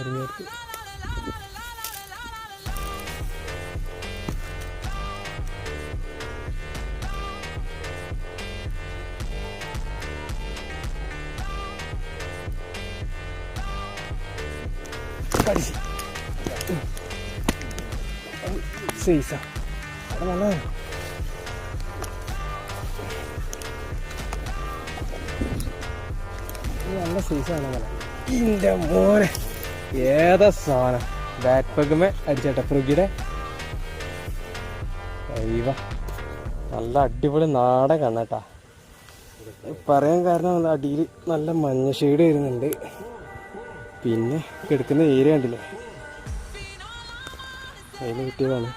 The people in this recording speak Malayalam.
എറിഞ്ഞെടുത്ത് കടിച്ച്. സൈസാ. അവിടെ നല്ലതാണ് നല്ല സൈസാണ് അങ്ങനെ ഇന്റെ മോനെ. ഏതാ സാധനം? ബാക്ക് പെഗ്മേ അടിച്ചേട്ടെ ഫ്രിഗിയുടെ അയ്യവ നല്ല അടിപൊളി നാടൻ കണ്ണട്ടാ. പറയാൻ കാരണം അടിയിൽ നല്ല മഞ്ഞ ഷെയ്ഡ് വരുന്നുണ്ട്. പിന്നെ കിടക്കുന്ന ഏരിയ ഉണ്ടല്ലേ അതിന് കിട്ടിയതാണ്.